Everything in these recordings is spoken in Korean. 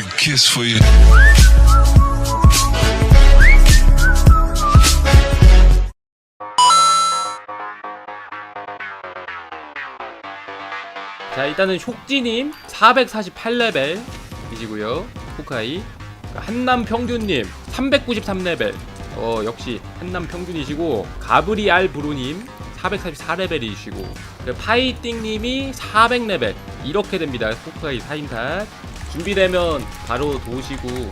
big kiss for you. 자 일단은 촉지님 448레벨이시고요. 호카이. 한남 평균님 393레벨. 어 역시 한남 평균이시고 가브리알 브루님 444레벨이시고. 파이팅님이 400레벨. 이렇게 됩니다. 호카이 4인탓 준비되면 바로 도시고.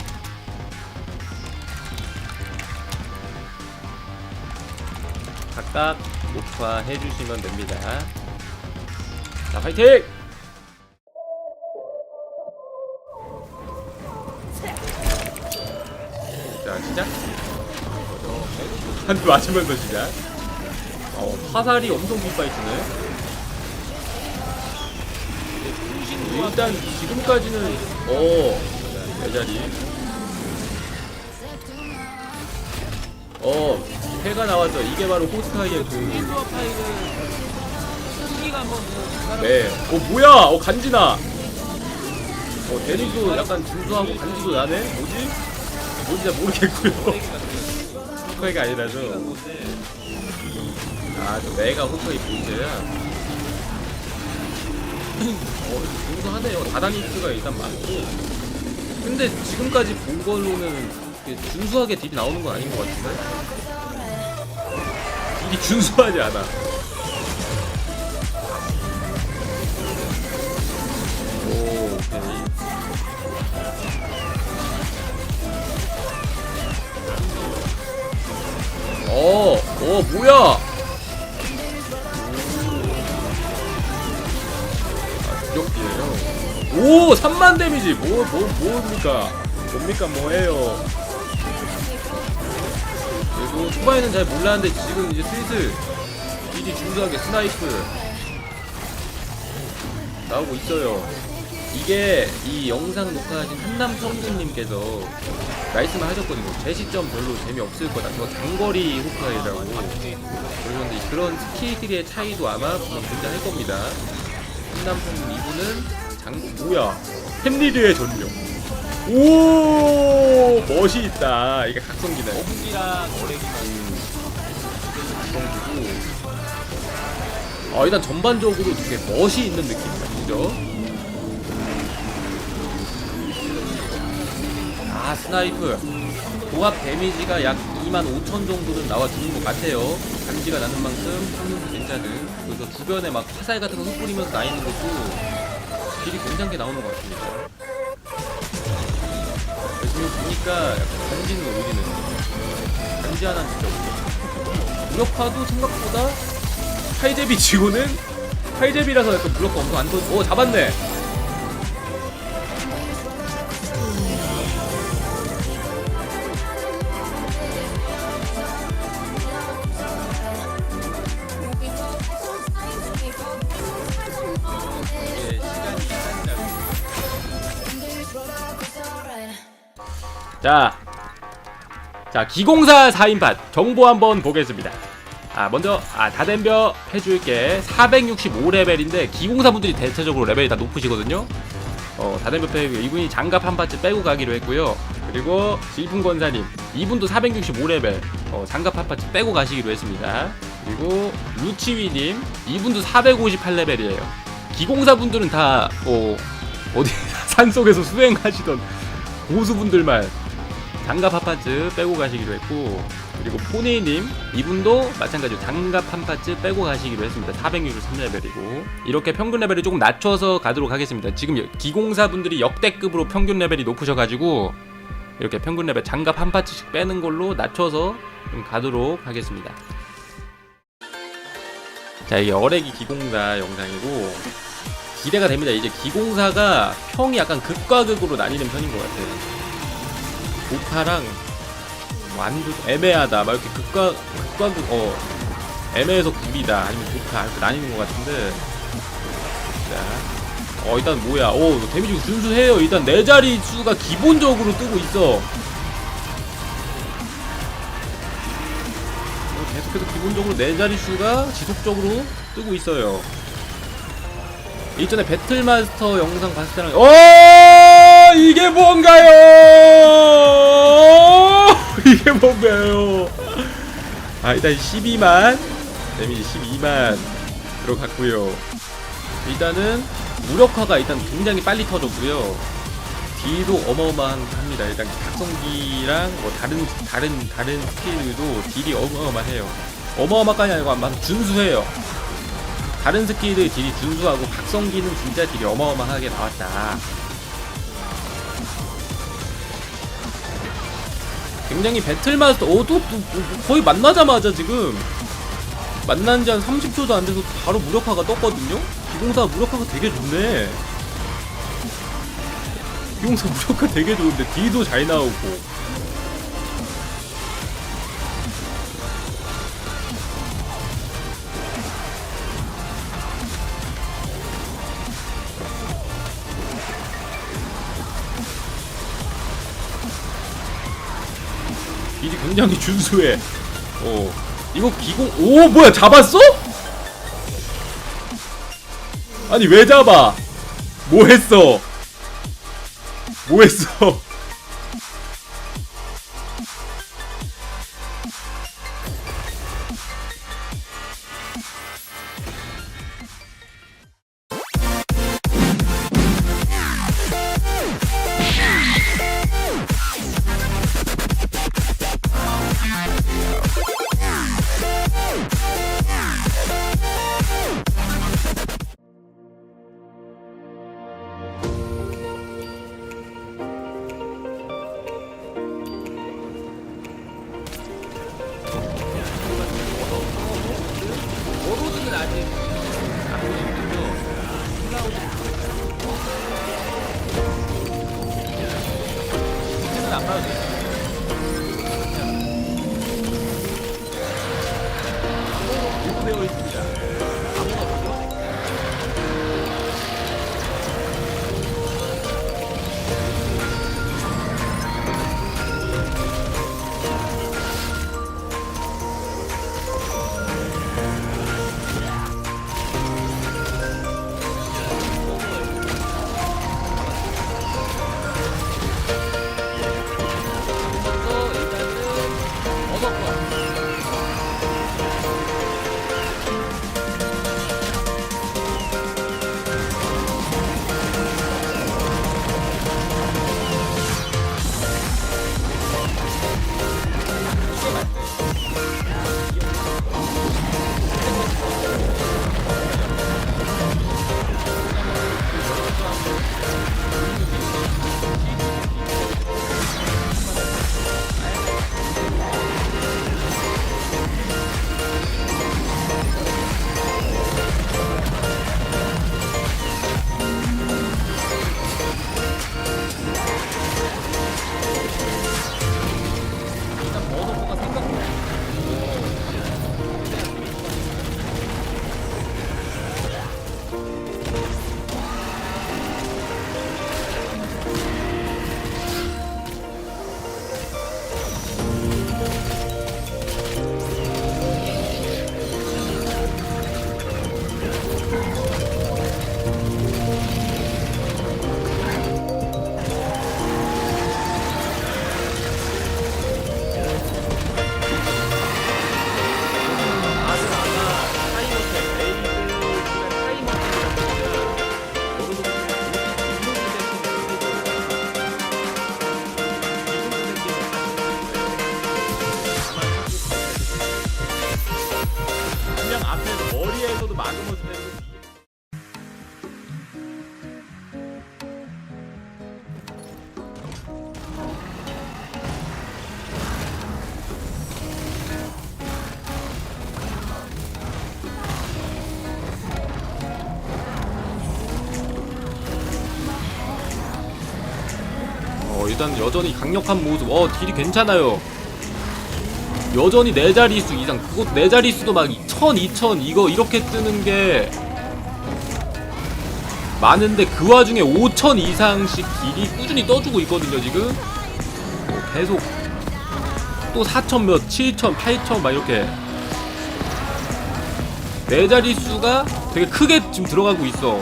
각각 녹화해 주시면 됩니다. 자 파이팅! 자 시작. 한대 맞으면서 시작. 어 화살이 엄청 빗바이트네 일단 지금까지는 어 대자리 어 해가 나왔죠 이게 바로 호스카이의 그 네. 어 뭐야? 어 간지나. 어 데릭도 약간 준수하고 간지도 나네. 뭐지? 뭔지 잘 모르겠고요. 호카이가 아니라서. 아저 내가 호카이 본체야. 어 준수하네요. 다다니스가 일단 많고. 근데 지금까지 본 걸로는 이렇게 준수하게 딜이 나오는 건 아닌 것 같은데. 딜이 준수하지 않아. 오, 오케이. 어, 어, 뭐야? 오, 3만 데미지. 뭐, 뭐, 뭡니까? 뭡니까, 뭐예요? 그리고 초반에는 잘 몰랐는데 지금 이제 슬슬 미리 준수하게 스나이프 나오고 있어요. 이게 이 영상 녹화하신 한남평진님께서 말씀을 하셨거든요. 제 시점 별로 재미없을 거다. 저 장거리 호카이라고. 그러셨는데 그런 스킬들의 차이도 아마 존재할 겁니다. 한남평진 이분은 장, 뭐야. 햄리드의 전용. 오, 멋이 있다. 이게 각성기네. 거북이랑 오래기만 각성기고. 아, 일단 전반적으로 되게 멋이 있는 느낌이다. 그죠? 아 스나이프 도합 데미지가 약 2만 5천 정도는 나와주는 것 같아요 감지가 나는 만큼 성능도 괜찮은 그래서 주변에 막 화살 같은 거 흩뿌리면서 다니는 것도 딜이 괜찮게 나오는 것 같습니다. 지금 보니까 약간 간지는 오리는 간지 하나 진짜 없어 무력화도 생각보다 하이제비 치고는 하이제비라서 약간 무력화 엄청 안 더... 오 잡았네 자, 자 기공사 4인팟 정보 한번 보겠습니다. 아 먼저 아 다덴벼 해줄게 465레벨인데 기공사 분들이 대체적으로 레벨이 다 높으시거든요. 어 다덴벼 패 이분이 장갑 한 파츠 빼고 가기로 했고요. 그리고 질풍 권사님 이분도 465레벨 어, 장갑 한 파츠 빼고 가시기로 했습니다. 그리고 루치위님 이분도 458레벨이에요. 기공사 분들은 다 어, 어디 산 속에서 수행하시던 고수분들만 장갑 한 파츠 빼고 가시기로 했고 그리고 포니님 이분도 마찬가지로 장갑 한 파츠 빼고 가시기로 했습니다. 463레벨이고. 이렇게 평균 레벨을 조금 낮춰서 가도록 하겠습니다. 지금 기공사 분들이 역대급으로 평균 레벨이 높으셔가지고 이렇게 평균 레벨 장갑 한 파츠씩 빼는 걸로 낮춰서 좀 가도록 하겠습니다. 자 이게 어레기 기공사 영상이고 기대가 됩니다. 이제 기공사가 평이 약간 극과 극으로 나뉘는 편인 것 같아요 우파랑 완두 애매하다. 막 이렇게 극과 극과 극어 애매해서 극이다. 아니면 좋다 이렇게 나뉘는 것 같은데. 자 어 일단 뭐야. 오 데미지 준수해요. 일단 네 자리 수가 기본적으로 뜨고 있어. 어, 계속해서 기본적으로 네 자리 수가 지속적으로 뜨고 있어요. 이전에 배틀마스터 영상 봤을 때랑 어 이게 뭔가요? 이게 뭔가요? 아 일단 12만 데미지 12만 들어갔고요. 일단은 무력화가 일단 굉장히 빨리 터졌고요. 딜도 어마어마합니다. 일단 각성기랑 뭐 다른 다른 다른 스킬들도 딜이 어마어마해요. 어마어마까지 아니고 막 준수해요. 다른 스킬들 딜이 준수하고 각성기는 진짜 딜이 어마어마하게 나왔다. 굉장히 배틀마스터 어, 또, 또, 또 거의 만나자마자 지금 만난 지 한 30초도 안 돼서 바로 무력화가 떴거든요? 기공사 무력화가 되게 좋네. 기공사 무력화 되게 좋은데 딜도 잘 나오고. 딜이 굉장히 준수해. 어. 이거 기공, 오, 뭐야, 잡았어? 아니, 왜 잡아? 뭐 했어? 뭐 했어? 막으면서 되는 어 일단 여전히 강력한 모습. 어 딜이 괜찮아요 여전히 네 자릿수 이상 그것 네 자릿수도 막 1000, 2000 이거 이렇게 뜨는 게 많은데 그 와중에 5000 이상씩 딜이 꾸준히 떠주고 있거든요 지금. 어, 계속 또 4000 몇, 7000, 8000 막 이렇게. 네 자릿수가 되게 크게 지금 들어가고 있어.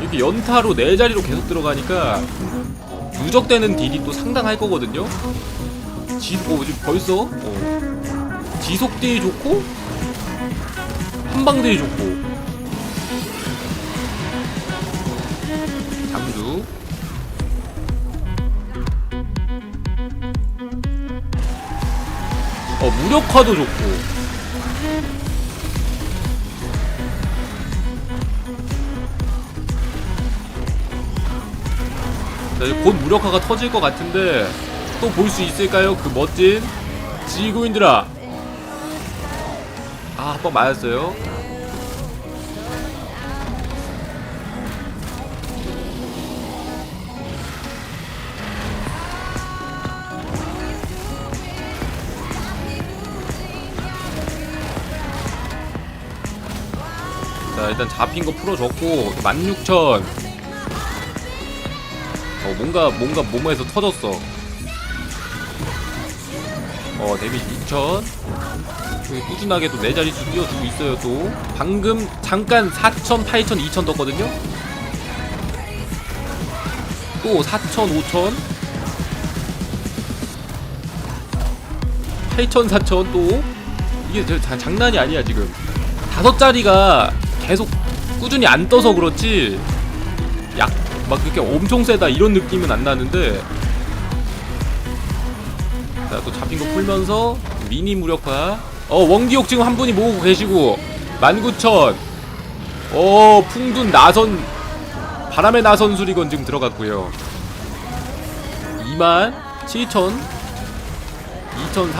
이렇게 연타로 네 자리로 계속 들어가니까 누적되는 딜이 또 상당할 거거든요. 지, 어, 지금 벌써? 어. 지속딜이 좋고 한방딜이 좋고. 잠수 어 무력화도 좋고. 곧 무력화가 터질 것 같은데 또 볼 수 있을까요? 그 멋진 지구인들아. 아 한 번 맞았어요. 자 일단 잡힌 거 풀어줬고 16,000 어 뭔가 뭔가 몸에서 터졌어 어 데미지 6,000 여기 꾸준하게 또네 자릿수 띄워주고 있어요 또. 방금 잠깐 4,000, 8,000, 2,000 떴거든요? 또 4,000, 5,000 8,000, 4,000 또. 이게 저, 자, 장난이 아니야 지금. 다섯 자리가 계속 꾸준히 안 떠서 그렇지. 약 막 그렇게 엄청 세다 이런 느낌은 안 나는데 자 또 잡힌 거 풀면서 미니 무력화. 어 원기옥 지금 한 분이 모으고 계시고. 19,000 어 풍둔 나선 바람의 나선 수리건 지금 들어갔고요. 2만 7,000 2,000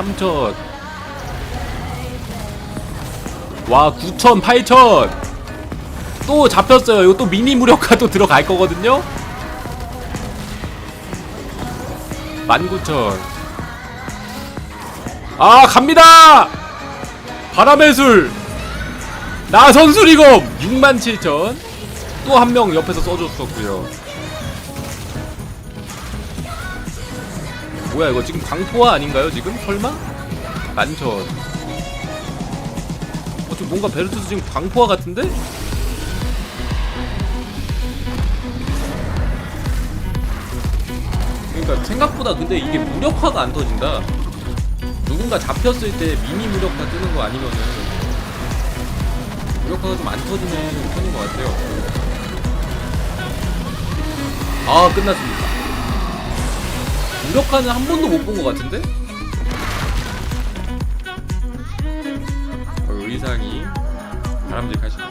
3,000와9,000 8,000또 잡혔어요. 이거 또 미니 무력화도 들어갈 거거든요. 19,000. 아, 갑니다! 바람의 술! 나선수리검! 67,000. 또 한 명 옆에서 써줬었고요 뭐야, 이거 지금 광포화 아닌가요, 지금? 설마? 11,000. 어, 좀 뭔가 베르투스 지금 광포화 같은데? 그러니까 생각보다 근데 이게 무력화가 안 터진다. 누군가 잡혔을 때 미니 무력화 뜨는 거 아니면은 무력화가 좀 안 터지는 편인 것 같아요. 아 끝났습니다. 무력화는 한 번도 못 본 것 같은데? 어, 의상이 바람직하시고